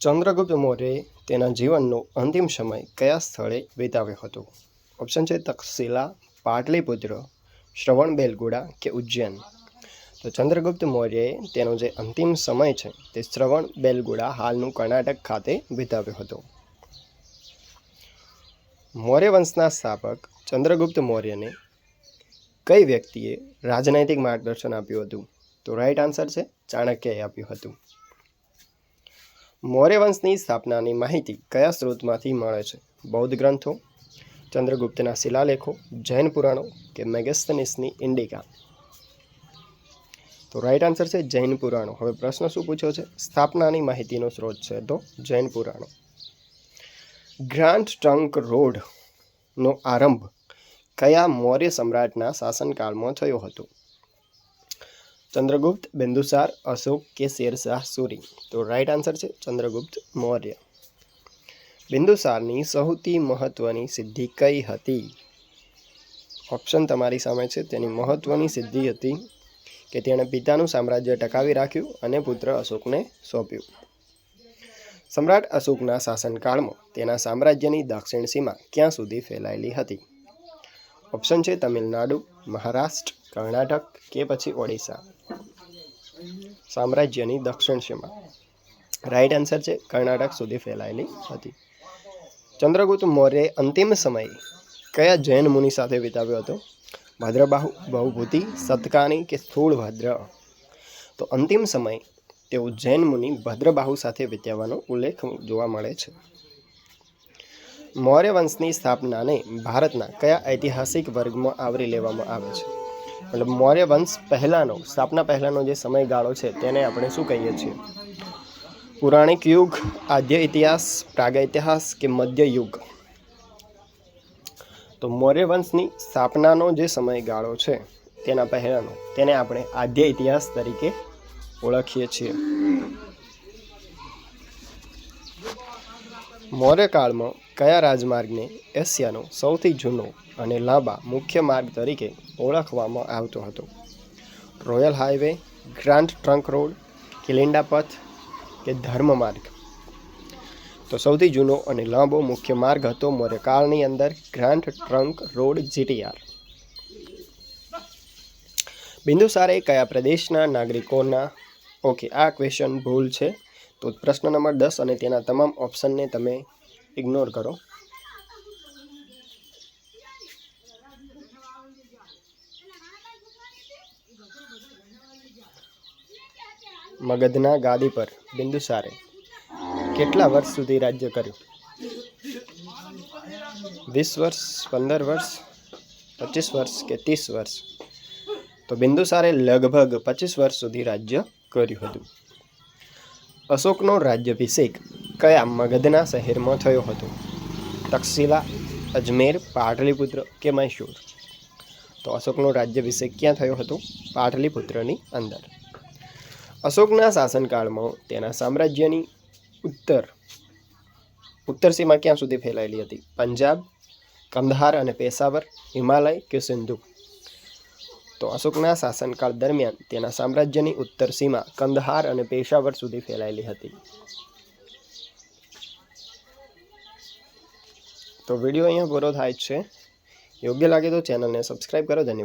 ચંદ્રગુપ્ત મૌર્યએ તેના જીવનનો અંતિમ સમય કયા સ્થળે વિતાવ્યો હતો? ઓપ્શન છે તક્ષશિલા, પાટલીપુત્ર શ્રવણબેલગુડા કે ઉજ્જૈન? તો ચંદ્રગુપ્ત મૌર્યએ તેનો જે અંતિમ સમય છે તે શ્રવણ બેલગુડા હાલનું કર્ણાટક ખાતે વિતાવ્યો હતો. મૌર્ય વંશના સ્થાપક ચંદ્રગુપ્ત મૌર્યને કઈ વ્યક્તિએ રાજનૈતિક માર્ગદર્શન આપ્યું હતું? તો રાઈટ આન્સર છે, ચાણક્યએ આપ્યું હતું. મૌર્ય વંશની સ્થાપનાની માહિતી કયા સ્ત્રોતમાંથી મળે છે? બૌદ્ધ ગ્રંથો, ચંદ્રગુપ્તના શિલાલેખો, જૈન પુરાણો કે મેગેસ્તનિસની ઇન્ડિકા? તો રાઈટ આન્સર છે જૈન પુરાણો. હવે પ્રશ્ન શું પૂછ્યો છે? સ્થાપનાની માહિતીનો સ્ત્રોત છે તો જૈન પુરાણો. ગ્રાન્ડ ટ્રંક રોડનો આરંભ કયા મૌર્ય સમ્રાટના શાસનકાળમાં થયો હતો? ચંદ્રગુપ્ત, બિંદુસાર, અશોક કે શેરશાહ સૂરી? તો રાઈટ આન્સર છે ચંદ્રગુપ્ત મૌર્ય. બિંદુસારની સૌથી મહત્વની સિદ્ધિ કઈ હતી? ઓપ્શન તમારી સામે છે. તેની મહત્વની સિદ્ધિ હતી કે તેણે પિતાનું સામ્રાજ્ય ટકાવી રાખ્યું અને પુત્ર અશોકને સોંપ્યું. સમ્રાટ અશોકના શાસનકાળમાં તેના સામ્રાજ્યની દક્ષિણ સીમા ક્યાં સુધી ફેલાયેલી હતી? ઓપ્શન છે તમિલનાડુ મહારાષ્ટ્ર, કર્ણાટક કે પછી ઓડિશા? સામ્રાજ્યની દક્ષિણ સીમા. રાઈટ આન્સર છે, કર્ણાટક સુધી ફેલાયેલી હતી. ચંદ્રગુપ્ત મૌર્યએ અંતિમ સમય કયા જૈન મુનિ સાથે વિતાવ્યો હતો? ભદ્રબાહુ, બહુભૂતિ, સતકાની કે સ્થૂળ ભદ્ર? તો અંતિમ સમય તેઓ જૈન મુનિ ભદ્રબાહુ સાથે વિતાવવાનો ઉલ્લેખ જોવા મળે છે. મૌર્ય વંશની સ્થાપનાને ભારતના કયા ઐતિહાસિક વર્ગમાં આવરી લેવામાં આવે છે? મતલબ મૌર્ય વંશ પહેલાંનો, સ્થાપના પહેલાંનો જે સમયગાળો છે, તેને આપણે શું કહીએ છીએ? પુરાણિક યુગ, આદ્ય ઇતિહાસ, પ્રાગૈતિહાસ કે મધ્ય યુગ? તો મૌર્ય વંશની સ્થાપનાનો જે સમયગાળો છે, તેના પહેલાંનો, તેને આપણે આદ્ય ઇતિહાસ તરીકે ઓળખીએ છીએ. મૌર્ય કાળમાં કયા રાજમાર્ગને એશિયાનો સૌથી જૂનો અને લાંબા મુખ્ય માર્ગ તરીકે ઓળખવામાં આવતો હતો? Royal highway grand trunk road કિલિન્ડા પથ કે ધર્મ માર્ગ તો સૌથી જૂનો અને લાંબો મુખ્ય માર્ગ હતો મૌર્યકાળની અંદર ગ્રાન્ડ ટ્રંક રોડ જીટીઆર બિંદુસારે કયા પ્રદેશના નાગરિકોના? ઓકે આ ક્વેશ્ચન ભૂલ છે. તો પ્રશ્ન નંબર દસ અને તેના તમામ ઓપ્શનને તમે ઇગ્નોર કરો. મગધના ગાદી પર બિંદુસારે કેટલા વર્ષ સુધી રાજ્ય કર્યું? વીસ વર્ષ, પંદર વર્ષ, પચીસ વર્ષ કે ત્રીસ વર્ષ? તો બિંદુસારે લગભગ પચીસ વર્ષ સુધી રાજ્ય કર્યું હતું. અશોકનો રાજ્યાભિષેક કયા મગધના શહેરમાં થયો હતો? તક્ષશિલા, અજમેર, પાટલીપુત્ર કે મૈસૂર? તો અશોકનો રાજ્યાભિષેક ક્યાં થયો હતો? પાટલીપુત્રની અંદર. અશોકના શાસનકાળમાં તેના સામ્રાજ્યની ઉત્તર ઉત્તર સીમા ક્યાં સુધી ફેલાયેલી હતી? પંજાબ, કંધાર અને પેશાવર, હિમાલય કે સિંધુ? તો અશોકના શાસનકાળ દરમિયાન તેના સામ્રાજ્યની ઉત્તર સીમા કંદહાર અને પેશાવર સુધી ફેલાયેલી હતી. તો વીડિયો અહીંયા પૂરો થાય છે. યોગ્ય લાગે તો ચેનલને સબસ્ક્રાઈબ કરો. ધન્યવાદ.